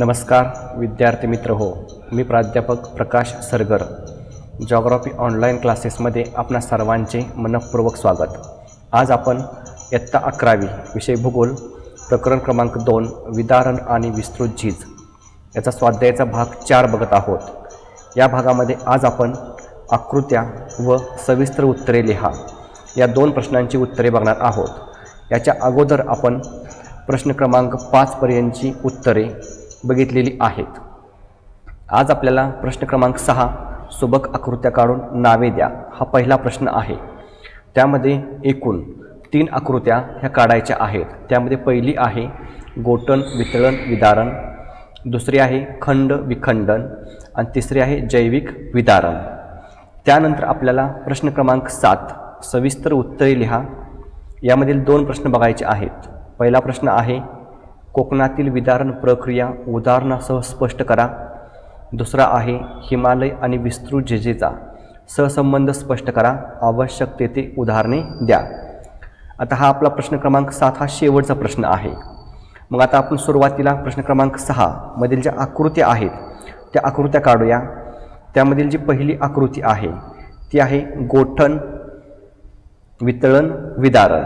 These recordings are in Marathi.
नमस्कार विद्यार्थी मित्र हो मी प्राध्यापक प्रकाश सरगर. जॉग्रॉफी ऑनलाईन क्लासेसमध्ये आपणा सर्वांचे मनपूर्वक स्वागत. आज आपण इयत्ता अकरावी विषय भूगोल प्रकरण क्रमांक दोन विदारण आणि विस्तृत झीज. याचा स्वाध्यायाचा भाग चार बघत आहोत. या भागामध्ये आज आपण आकृत्या व सविस्तर उत्तरे लिहा. या दोन प्रश्नांची उत्तरे बघणार आहोत. याच्या अगोदर आपण प्रश्न क्रमांक पाचपर्यंतची उत्तरे बघितलेली आहेत. आज आपल्याला प्रश्न क्रमांक सहा सुबक आकृत्या काढून नावे द्या हा पहिला प्रश्न आहे. त्यामध्ये एकूण तीन आकृत्या ह्या काढायच्या आहेत. त्यामध्ये पहिली आहे गोटन वितळण विदारण. दुसरी आहे खंड विखंडन. आणि तिसरी आहे जैविक विदारण. त्यानंतर आपल्याला प्रश्न क्रमांक सात सविस्तर उत्तरे लिहा. यामधील दोन प्रश्न बघायचे आहेत. पहिला प्रश्न आहे कोकणातील विदारण प्रक्रिया उदाहरणासह स्पष्ट करा. दुसरा आहे हिमालय आणि विस्तृत झेजेचा सहसंबंध स्पष्ट करा. आवश्यक तेथे उदाहरणे द्या. आता हा आपला प्रश्न क्रमांक सात हा शेवटचा प्रश्न आहे. मग आता आपण सुरुवातीला प्रश्न क्रमांक सहा मधील ज्या आकृत्या आहेत त्या आकृत्या काढूया. त्यामधील जी पहिली आकृती आहे ती आहे गोठण वितळण विदारण.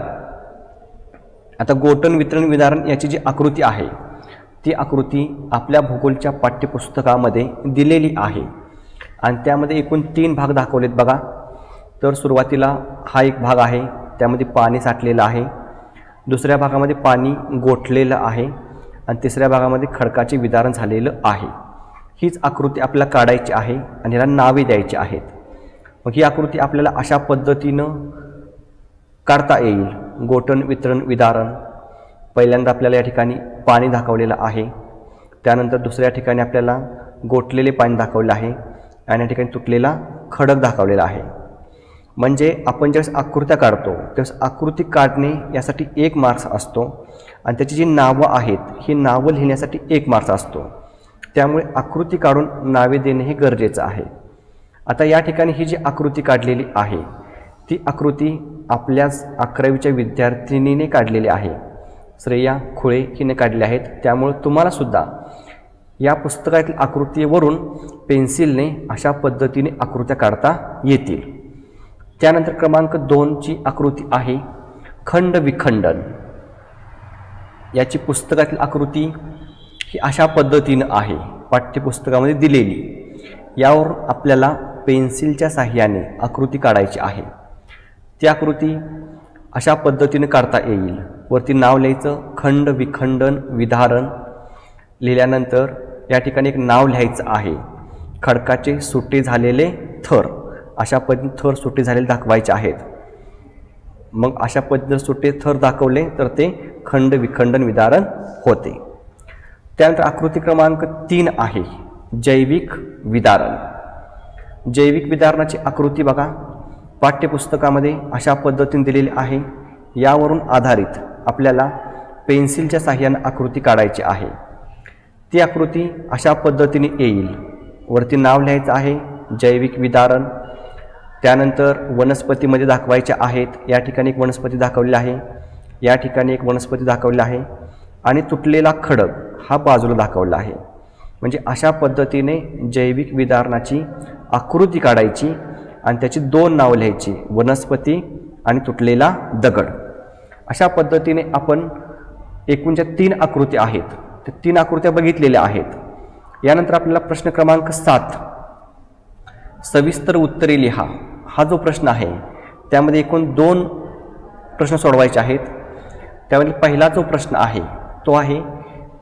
आता गोटन वितरण विधारण याची जी आकृती आहे ती आकृती आपल्या भूगोलच्या पाठ्यपुस्तकामध्ये दिलेली आहे. आणि त्यामध्ये एकूण तीन भाग दाखवलेत बघा. तर सुरुवातीला हा एक भाग आहे त्यामध्ये पाणी साठलेलं आहे. दुसऱ्या भागामध्ये पाणी गोठलेलं आहे. आणि तिसऱ्या भागामध्ये खडकाचे विदारण झालेलं आहे. हीच आकृती आपल्याला काढायची आहे आणि ह्याला नावे द्यायची आहेत. मग ही आकृती आपल्याला अशा पद्धतीनं काढता येईल. गोटन वितरण विदारण. पहिल्यांदा आपल्याला या ठिकाणी पाणी दाखवलेलं आहे. त्यानंतर दुसऱ्या ठिकाणी आपल्याला गोठलेले पाणी दाखवलं आहे आणि या ठिकाणी तुटलेला खडक दाखवलेला आहे. म्हणजे आपण ज्यावेळेस आकृत्या काढतो त्यावेळेस आकृती काढणे यासाठी एक मार्क्स असतो आणि त्याची जी नावं आहेत ही नावं लिहिण्यासाठी एक मार्क्स असतो. त्यामुळे आकृती काढून नावे देणे हे गरजेचं आहे. आता या ठिकाणी ही जी आकृती काढलेली आहे ती आकृती आपल्याच अकरावीच्या विद्यार्थिनीने काढलेली आहे. श्रेया खुळे हिने काढले आहेत. त्यामुळे तुम्हालासुद्धा या पुस्तकातील आकृतीवरून पेन्सिलने अशा पद्धतीने आकृत्या काढता येतील. त्यानंतर क्रमांक दोनची आकृती आहे खंड विखंडन. याची पुस्तकातील आकृती ही अशा पद्धतीनं आहे पाठ्यपुस्तकामध्ये दिलेली. यावर आपल्याला पेन्सिलच्या साह्याने आकृती काढायची आहे. ती आकृती अशा पद्धतीने काढता येईल. वरती नाव लिहायचं खंड विखंडन विधारण लिहिल्यानंतर या ठिकाणी एक नाव लिहायचं आहे. खडकाचे सुटे झालेले थर अशा पद्धतीने थर सुटे झालेले दाखवायचे आहेत. मग अशा पद्धतीने सुटे थर दाखवले तर ते खंड विखंडन विदारण होते. त्यानंतर आकृती क्रमांक तीन आहे जैविक विदारण जैविक विदारणाची आकृती बघा. पाठ्यपुस्तकामध्ये अशा पद्धतीने दिलेली आहे. यावरून आधारित आपल्याला पेन्सिलच्या साह्यानं आकृती काढायची आहे. ती आकृती अशा पद्धतीने येईल. वरती नाव लिहायचं आहे जैविक विदारण. त्यानंतर वनस्पतीमध्ये दाखवायच्या आहेत. या ठिकाणी एक वनस्पती दाखवली आहे. या ठिकाणी एक वनस्पती दाखवली आहे. आणि तुटलेला खडक हा बाजूला दाखवला आहे. म्हणजे अशा पद्धतीने जैविक विदारणाची आकृती काढायची आणि त्याची दोन नावं लिहायची वनस्पती आणि तुटलेला दगड. अशा पद्धतीने आपण एकूण ज्या तीन आकृती आहेत. त्या तीन आकृत्या बघितलेल्या आहेत. यानंतर आपल्याला प्रश्न क्रमांक सात सविस्तर उत्तरे लिहा. हा जो प्रश्न आहे त्यामध्ये एकूण दोन प्रश्न सोडवायचे आहेत. त्यामध्ये पहिला जो प्रश्न आहे तो आहे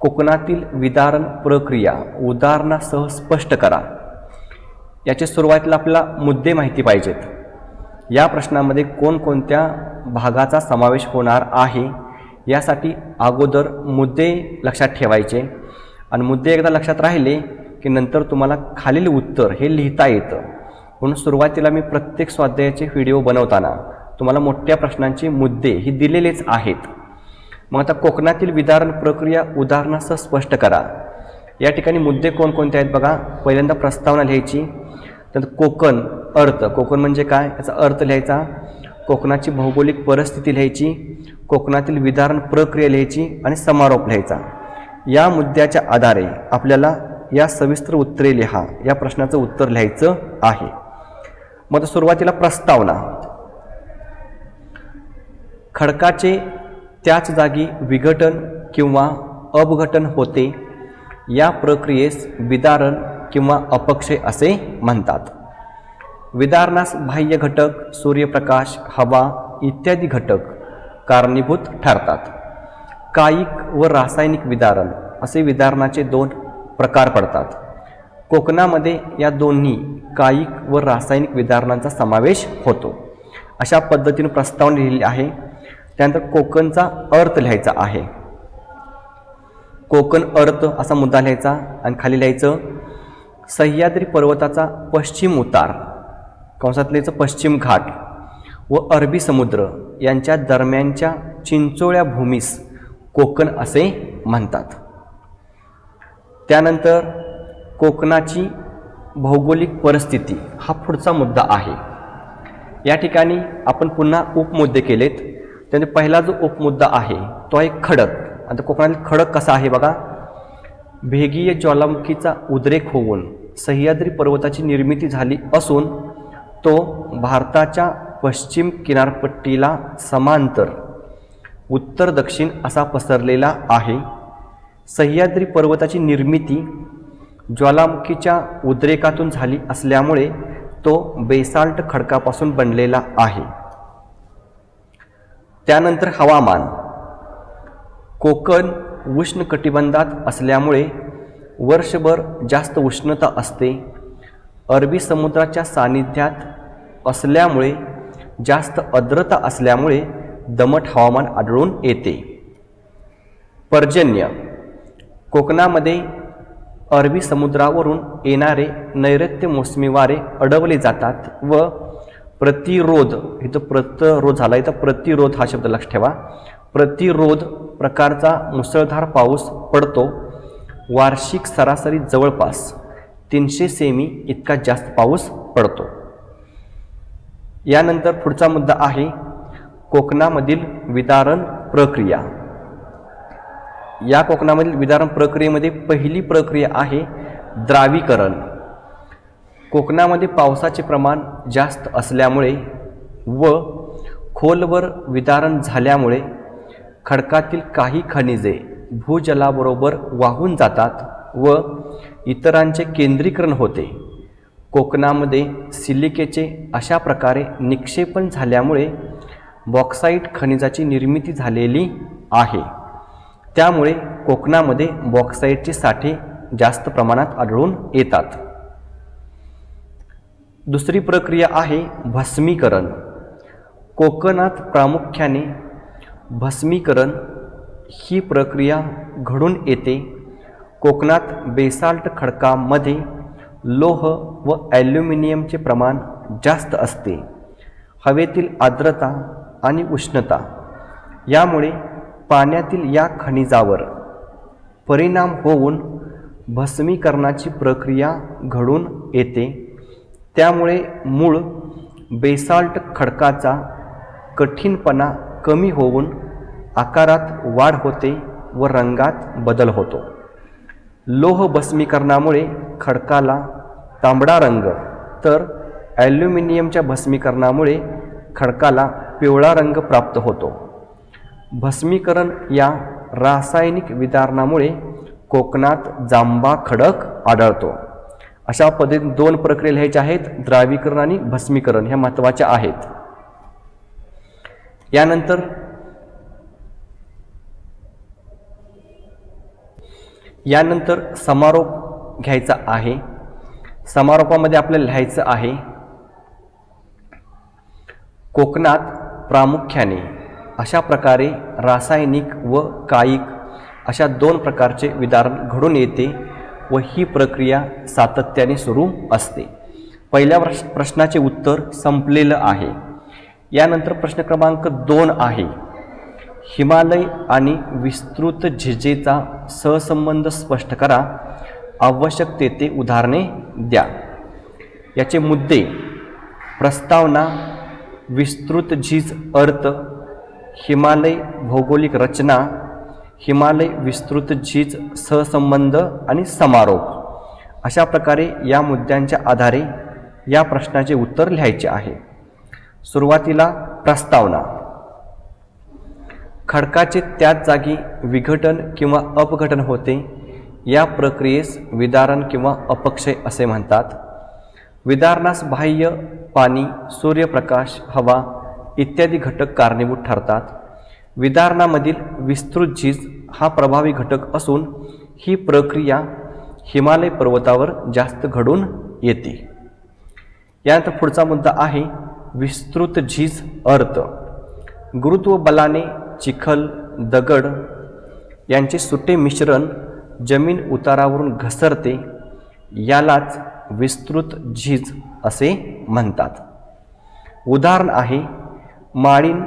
कोकणातील विदारण प्रक्रिया उदाहरणासह स्पष्ट करा. याचे सुरुवातीला आपल्याला मुद्दे माहिती पाहिजेत. या प्रश्नामध्ये कोणकोणत्या भागाचा समावेश होणार आहे यासाठी अगोदर मुद्दे लक्षात ठेवायचे. आणि मुद्दे एकदा लक्षात राहिले की नंतर तुम्हाला खालील उत्तर हे लिहिता येतं. म्हणून सुरुवातीला मी प्रत्येक स्वाध्यायाचे व्हिडिओ बनवताना तुम्हाला मोठ्या प्रश्नांचे मुद्दे हे दिलेलेच आहेत. मग आता कोकणातील विदारण प्रक्रिया उदाहरणासह स्पष्ट करा. या ठिकाणी मुद्दे कोणकोणते आहेत बघा. पहिल्यांदा प्रस्तावना लिहायची. त्यानंतर कोकण अर्थ. कोकण म्हणजे काय? याचा अर्थ लिहायचा कोकणाची भौगोलिक परिस्थिती लिहायची कोकणातील विदारण प्रक्रिया लिहायची आणि समारोप लिहायचा. या मुद्द्याच्या आधारे आपल्याला या सविस्तर उत्तरे लिहा. या प्रश्नाचं उत्तर लिहायचं आहे. मग आता सुरुवातीला प्रस्तावना. खडकाचे त्याच जागी विघटन किंवा अपघटन होते. या प्रक्रियेस विदारण किंवा अपक्षय असे म्हणतात. विदारणास बाह्य घटक सूर्यप्रकाश हवा इत्यादी घटक कारणीभूत ठरतात. कायिक व रासायनिक विदारण असे विदारणाचे दोन प्रकार पडतात. कोकणामध्ये या दोन्ही कायिक व रासायनिक विदारणांचा समावेश होतो. अशा पद्धतीने प्रस्तावना लिहिली आहे. त्यानंतर कोकणचा अर्थ लिहायचा आहे. कोकण अर्थ असा मुद्दा लिहायचा आणि खाली लिहायचं सह्याद्री पर्वताचा पश्चिम उतार कंसातलेचं पश्चिम घाट व अरबी समुद्र यांच्या दरम्यानच्या चिंचोळ्या भूमीस कोकण असे म्हणतात. त्यानंतर कोकणाची भौगोलिक परिस्थिती हा पुढचा मुद्दा आहे. या ठिकाणी आपण पुन्हा उपमुद्दे केलेत. त्यानंतर पहिला जो उपमुद्दा आहे तो आहे खडक. आता कोकणातील खडक कसा आहे बघा? भेगीय ज्वालामुखीचा उद्रेक होऊन सह्याद्री पर्वताची निर्मिती झाली असून तो भारताच्या पश्चिम किनारपट्टीला समांतर उत्तर दक्षिण असा पसरलेला आहे. सह्याद्री पर्वताची निर्मिती ज्वालामुखीच्या उद्रेकातून झाली असल्यामुळे तो बेसाल्ट खडकापासून बनलेला आहे. त्यानंतर हवामान. कोकण उष्ण कटिबंधात असल्यामुळे वर्षभर जास्त उष्णता असते. अरबी समुद्राच्या सानिध्यात असल्यामुळे जास्त आर्द्रता असल्यामुळे दमट हवामान आढळून येते. पर्जन्य. कोकणामध्ये अरबी समुद्रावरून येणारे नैऋत्य मोसमी वारे अडवले जातात व प्रतिरोध इथं प्रतिरोध झाला इथं प्रतिरोध हा शब्द लक्ष ठेवा. प्रतिरोध प्रकारचा मुसळधार पाऊस पडतो. वार्षिक सरासरी जवळपास तीनशे सेमी इतका जास्त पाऊस पडतो. यानंतर पुढचा मुद्दा आहे कोकणामधील विदारण प्रक्रिया. या कोकणामधील विदारण प्रक्रियेमध्ये पहिली प्रक्रिया आहे द्रावीकरण. कोकणामध्ये पावसाचे प्रमाण जास्त असल्यामुळे व खोलवर विदारण झाल्यामुळे खडकातील काही खनिजे भूजलाबरोबर वाहून जातात व इतरांचे केंद्रीकरण होते. कोकणामध्ये सिलिकेचे अशा प्रकारे निक्षेपण झाल्यामुळे बॉक्साईट खनिजाची निर्मिती झालेली आहे. त्यामुळे कोकणामध्ये बॉक्साईटचे साठे जास्त प्रमाणात आढळून येतात. दुसरी प्रक्रिया आहे भस्मीकरण. कोकणात प्रामुख्याने भस्मीकरण ही प्रक्रिया घडून येते. कोकणात बेसाल्ट खडकामध्ये लोह व ॲल्युमिनियमचे प्रमाण जास्त असते. हवेतील आर्द्रता आणि उष्णता यामुळे पाण्यातील या खनिजावर परिणाम होऊन भस्मीकरणाची प्रक्रिया घडून येते. त्यामुळे मूळ बेसाल्ट खडकाचा कठीणपणा कमी होऊन आकारात वाढ होते व रंगात बदल होतो. लोह भस्मीकरणामुळे खडकाला तांबडा रंग तर ॲल्युमिनियमच्या भस्मीकरणामुळे खडकाला पिवळा रंग प्राप्त होतो. भस्मीकरण या रासायनिक विदारणामुळे कोकणात जांबा खडक आढळतो. अशा पद्धतीने दोन प्रक्रिया लिहायच्या आहेत द्रावीकरण आणि भस्मीकरण ह्या महत्त्वाच्या आहेत. यानंतर यानंतर समारोप घ्यायचा आहे. समारोपामध्ये आपल्याला लिहायचं आहे कोकणात प्रामुख्याने अशा प्रकारे रासायनिक व कायिक अशा दोन प्रकारचे विदारण घडून येते व ही प्रक्रिया सातत्याने सुरू असते. पहिल्या प्रश प्रश्नाचे उत्तर संपलेलं आहे. यानंतर प्रश्न क्रमांक दोन आहे. हिमालय आणि विस्तृत झिजेचा सहसंबंध स्पष्ट करा. आवश्यक तेथे उदाहरणे द्या. याचे मुद्दे प्रस्तावना विस्तृत झीज अर्थ हिमालय भौगोलिक रचना हिमालय विस्तृत झीज सहसंबंध आणि समारोप. अशा प्रकारे या मुद्द्यांच्या आधारे या प्रश्नाचे उत्तर लिहायचे आहे. सुरुवातीला प्रस्तावना. खडकाचे त्याच जागी विघटन किंवा अपघटन होते या प्रक्रियेस विदारण किंवा अपक्षय असे म्हणतात. विदारणास बाह्य पाणी सूर्यप्रकाश हवा इत्यादी घटक कारणीभूत ठरतात. विदारणामधील विस्तृत झीज हा प्रभावी घटक असून ही प्रक्रिया हिमालय पर्वतावर जास्त घडून येते. यानंतर पुढचा मुद्दा आहे विस्तृत झीज अर्थ. गुरुत्व बलाने चिखल दगड यांचे सुटे मिश्रण जमीन उतारावरून घसरते यालाच विस्तृत झीज असे म्हणतात. उदाहरण आहे माळीण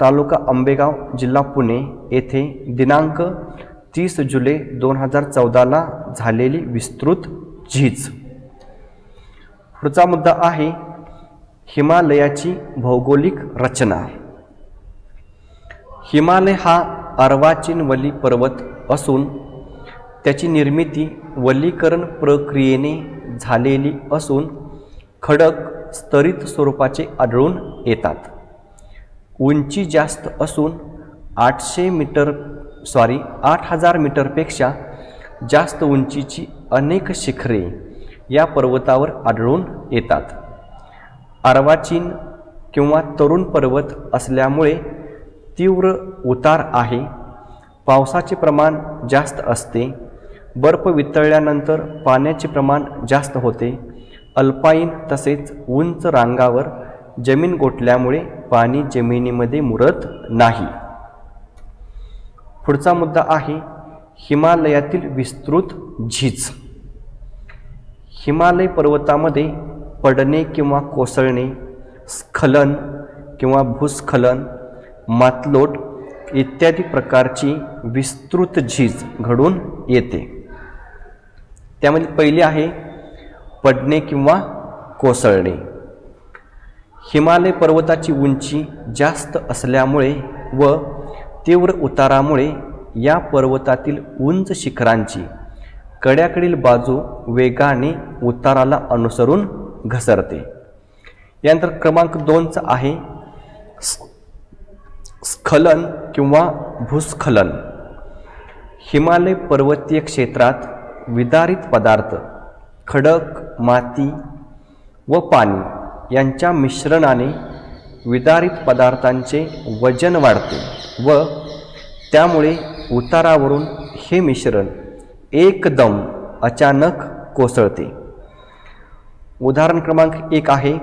तालुका आंबेगाव जिल्हा पुणे येथे दिनांक तीस जुलै दोन हजार चौदाला झालेली विस्तृत झीज. पुढचा मुद्दा आहे हिमालयाची भौगोलिक रचना. हिमालय हा अर्वाचीन वली पर्वत असून त्याची निर्मिती वलीकरण प्रक्रियेने झालेली असून खडक स्तरित स्वरूपाचे आढळून येतात. उंची जास्त असून आठशे मीटर सॉरी आठ हजार मीटरपेक्षा जास्त उंचीची अनेक शिखरे या पर्वतावर आढळून येतात. अर्वाचीन किंवा तरुण पर्वत असल्यामुळे तीव्र उतार आहे. पावसाचे प्रमाण जास्त असते. बर्फ वितळल्यानंतर पाण्याचे प्रमाण जास्त होते. अल्पाईन तसेच उंच रांगावर जमीन गोठल्यामुळे पाणी जमिनीमध्ये मुरत नाही. पुढचा मुद्दा आहे हिमालयातील विस्तृत झीज. हिमालय पर्वतामध्ये पडणे किंवा कोसळणे स्खलन किंवा भूस्खलन मातलोट इत्यादी प्रकारची विस्तृत झीज घडून येते. त्यामध्ये पहिली आहे पडणे किंवा कोसळणे. हिमालय पर्वताची उंची जास्त असल्यामुळे व तीव्र उतारामुळे या पर्वतातील उंच शिखरांची कड्याकडील बाजू वेगाने उताराला अनुसरून घसरते. यानंतर क्रमांक दोनचा आहे स्खलन किंवा भूस्खलन. हिमालय पर्वतीय क्षेत्रात विदारित पदार्थ खडक माती व पाणी यांच्या मिश्रणाने विदारित पदार्थांचे वजन वाढते व त्यामुळे उतारावरून हे मिश्रण एकदम अचानक कोसळते. उदाहरण क्रमांक एक आहे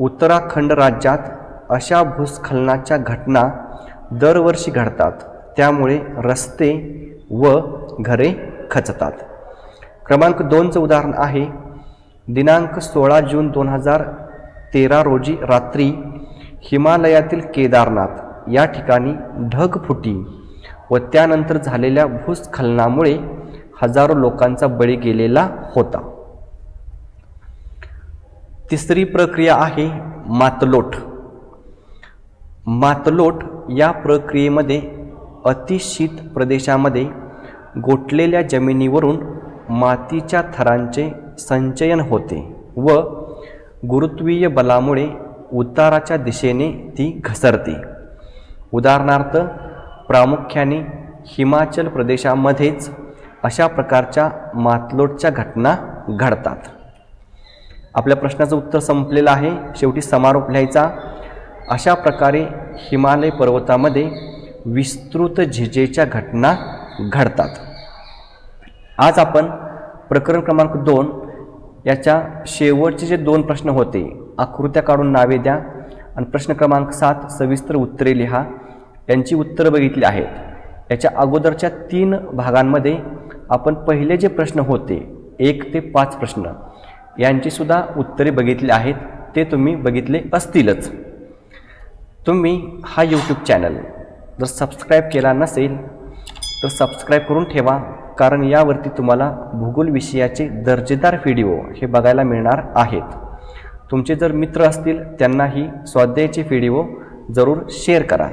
उत्तराखंड राज्यात अशा भूस्खलनाच्या घटना दरवर्षी घडतात. त्यामुळे रस्ते व घरे खचतात. क्रमांक दोनचं उदाहरण आहे. दिनांक सोळा जून दोन हजार तेरा रोजी रात्री हिमालयातील केदारनाथ या ठिकाणी ढगफुटी व त्यानंतर झालेल्या भूस्खलनामुळे हजारो लोकांचा बळी गेलेला होता. तिसरी प्रक्रिया आहे मातलोट. मातलोट या प्रक्रियेमध्ये अतिशीत प्रदेशामध्ये गोठलेल्या जमिनीवरून मातीच्या थरांचे संचयन होते व गुरुत्वीय बलामुळे उताराच्या दिशेने ती घसरते. उदाहरणार्थ प्रामुख्याने हिमाचल प्रदेशामध्येच अशा प्रकारच्या मातलोटच्या घटना घडतात. आपल्या प्रश्नाचं उत्तर संपलेलं आहे. शेवटी समारोप लिहायचा. अशा प्रकारे हिमालय पर्वतामध्ये विस्तृत झिजेच्या घटना घडतात. आज आपण प्रकरण क्रमांक दोन याच्या शेवटचे जे दोन प्रश्न होते आकृत्या काढून नावे द्या आणि प्रश्न क्रमांक सात सविस्तर उत्तरे लिहा. यांची उत्तरं बघितली आहेत. याच्या अगोदरच्या तीन भागांमध्ये आपण पहिले जे प्रश्न होते एक ते पाच प्रश्न यांचीसुद्धा उत्तरे बघितली आहेत. ते तुम्ही बघितले असतीलच. तुम्ही हा यूट्यूब चॅनल जर सबस्क्राईब केला नसेल तर सबस्क्राईब करून ठेवा कारण यावरती तुम्हाला भूगोल विषयाचे दर्जेदार व्हिडिओ हे बघायला मिळणार आहेत. तुमचे जर मित्र असतील त्यांनाही स्वाध्यायाचे व्हिडिओ जरूर शेअर करा.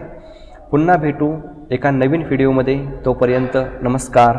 पुन्हा भेटू एका नवीन व्हिडिओमध्ये तोपर्यंत नमस्कार.